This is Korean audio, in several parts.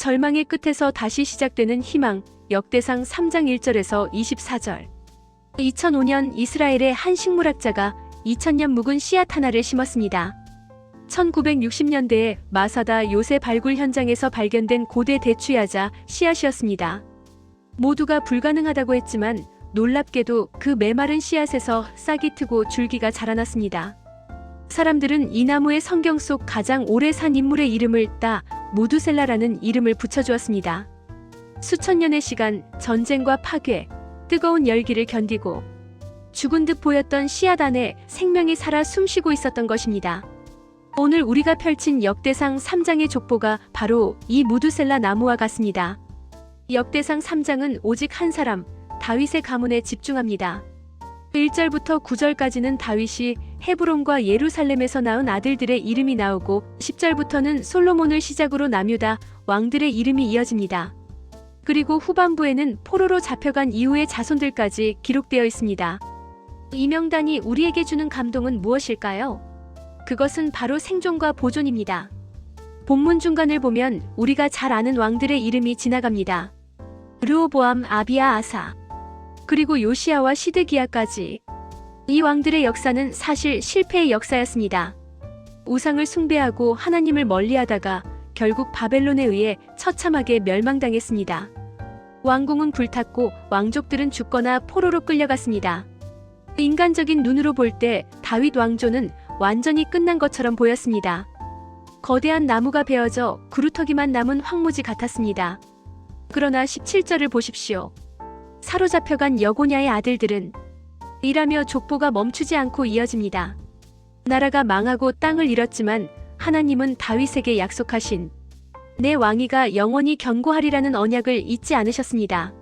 절망의 끝에서 다시 시작되는 희망, 역대상 3장 1절에서 24절. 2005년 이스라엘의 한 식물학자가 2000년 묵은 씨앗 하나를 심었습니다. 1960년대에 마사다 요새 발굴 현장에서 발견된 고대 대추야자 씨앗이었습니다. 모두가 불가능하다고 했지만 놀랍게도 그 메마른 씨앗에서 싹이 트고 줄기가 자라났습니다. 사람들은 이 나무의 성경 속 가장 오래 산 인물의 이름을 따 모두셀라라는 이름을 붙여주었습니다. 수천 년의 시간, 전쟁과 파괴, 뜨거운 열기를 견디고 죽은 듯 보였던 씨앗 안에 생명이 살아 숨쉬고 있었던 것입니다. 오늘 우리가 펼친 역대상 3장의 족보가 바로 이 무두셀라 나무와 같습니다. 역대상 3장은 오직 한 사람, 다윗의 가문에 집중합니다. 1절부터 9절까지는 다윗이 헤브론과 예루살렘에서 낳은 아들들의 이름이 나오고 10절부터는 솔로몬을 시작으로 남유다 왕들의 이름이 이어집니다. 그리고 후반부에는 포로로 잡혀간 이후의 자손들까지 기록되어 있습니다. 이 명단이 우리에게 주는 감동은 무엇일까요? 그것은 바로 생존과 보존입니다. 본문 중간을 보면 우리가 잘 아는 왕들의 이름이 지나갑니다. 르호보암, 아비야, 아사, 그리고 요시아와 시드기야까지. 이 왕들의 역사는 사실 실패의 역사였습니다. 우상을 숭배하고 하나님을 멀리하다가 결국 바벨론에 의해 처참하게 멸망당했습니다. 왕궁은 불탔고 왕족들은 죽거나 포로로 끌려갔습니다. 인간적인 눈으로 볼 때 다윗 왕조는 완전히 끝난 것처럼 보였습니다. 거대한 나무가 베어져 구루터기만 남은 황무지 같았습니다. 그러나 17절을 보십시오. 사로잡혀간 여고냐의 아들들은 일하며 족보가 멈추지 않고 이어집니다. 나라가 망하고 땅을 잃었지만 하나님은 다윗에게 약속하신 내 왕위가 영원히 견고하리라는 언약을 잊지 않으셨습니다.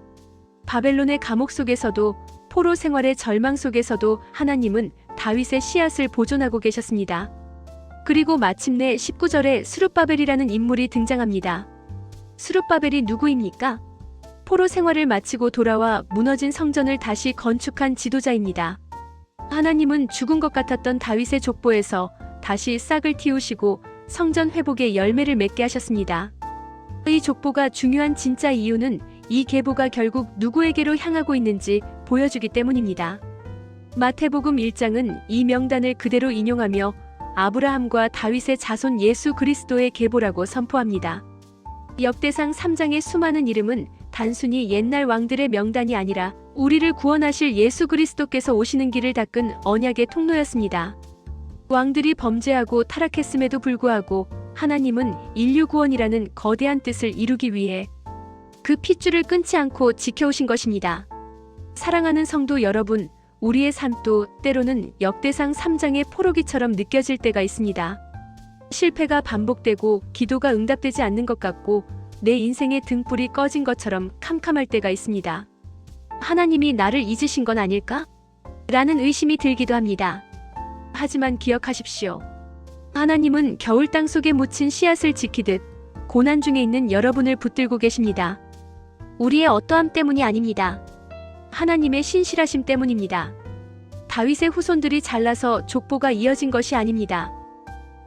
바벨론의 감옥 속에서도 포로 생활의 절망 속에서도 하나님은 다윗의 씨앗을 보존하고 계셨습니다. 그리고 마침내 19절에 수룹바벨이라는 인물이 등장합니다. 수룹바벨이 누구입니까? 포로 생활을 마치고 돌아와 무너진 성전을 다시 건축한 지도자입니다. 하나님은 죽은 것 같았던 다윗의 족보에서 다시 싹을 틔우시고 성전 회복의 열매를 맺게 하셨습니다. 이 족보가 중요한 진짜 이유는 이 계보가 결국 누구에게로 향하고 있는지 보여주기 때문입니다. 마태복음 1장은 이 명단을 그대로 인용하며 아브라함과 다윗의 자손 예수 그리스도의 계보라고 선포합니다. 역대상 3장의 수많은 이름은 단순히 옛날 왕들의 명단이 아니라 우리를 구원하실 예수 그리스도께서 오시는 길을 닦은 언약의 통로였습니다. 왕들이 범죄하고 타락했음에도 불구하고 하나님은 인류 구원이라는 거대한 뜻을 이루기 위해 그 핏줄을 끊지 않고 지켜오신 것입니다. 사랑하는 성도 여러분, 우리의 삶도 때로는 역대상 3장의 포로기처럼 느껴질 때가 있습니다. 실패가 반복되고 기도가 응답되지 않는 것 같고 내 인생의 등불이 꺼진 것처럼 캄캄할 때가 있습니다. 하나님이 나를 잊으신 건 아닐까? 라는 의심이 들기도 합니다. 하지만 기억하십시오. 하나님은 겨울 땅 속에 묻힌 씨앗을 지키듯 고난 중에 있는 여러분을 붙들고 계십니다. 우리의 어떠함 때문이 아닙니다. 하나님의 신실하심 때문입니다. 다윗의 후손들이 잘나서 족보가 이어진 것이 아닙니다.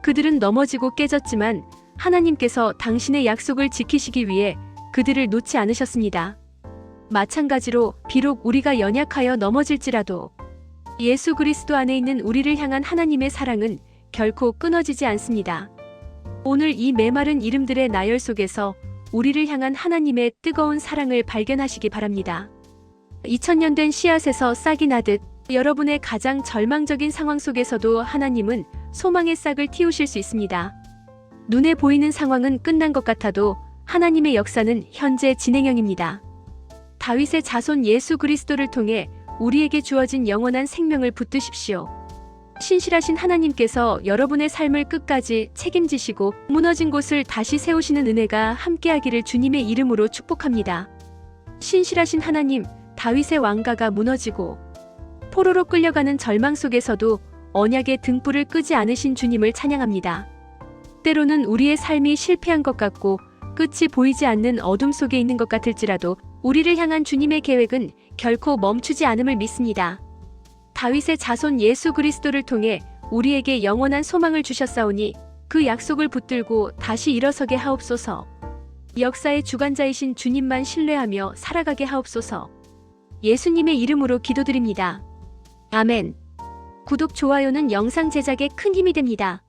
그들은 넘어지고 깨졌지만 하나님께서 당신의 약속을 지키시기 위해 그들을 놓지 않으셨습니다. 마찬가지로 비록 우리가 연약하여 넘어질지라도 예수 그리스도 안에 있는 우리를 향한 하나님의 사랑은 결코 끊어지지 않습니다. 오늘 이 메마른 이름들의 나열 속에서 우리를 향한 하나님의 뜨거운 사랑을 발견하시기 바랍니다. 2000년 된 씨앗에서 싹이 나듯 여러분의 가장 절망적인 상황 속에서도 하나님은 소망의 싹을 틔우실 수 있습니다. 눈에 보이는 상황은 끝난 것 같아도 하나님의 역사는 현재 진행형입니다. 다윗의 자손 예수 그리스도를 통해 우리에게 주어진 영원한 생명을 붙드십시오. 신실하신 하나님께서 여러분의 삶을 끝까지 책임지시고 무너진 곳을 다시 세우시는 은혜가 함께하기를 주님의 이름으로 축복합니다. 신실하신 하나님, 다윗의 왕가가 무너지고 포로로 끌려가는 절망 속에서도 언약의 등불을 끄지 않으신 주님을 찬양합니다. 때로는 우리의 삶이 실패한 것 같고 끝이 보이지 않는 어둠 속에 있는 것 같을지라도 우리를 향한 주님의 계획은 결코 멈추지 않음을 믿습니다. 다윗의 자손 예수 그리스도를 통해 우리에게 영원한 소망을 주셨사오니 그 약속을 붙들고 다시 일어서게 하옵소서. 역사의 주관자이신 주님만 신뢰하며 살아가게 하옵소서. 예수님의 이름으로 기도드립니다. 아멘. 구독, 좋아요는 영상 제작에 큰 힘이 됩니다.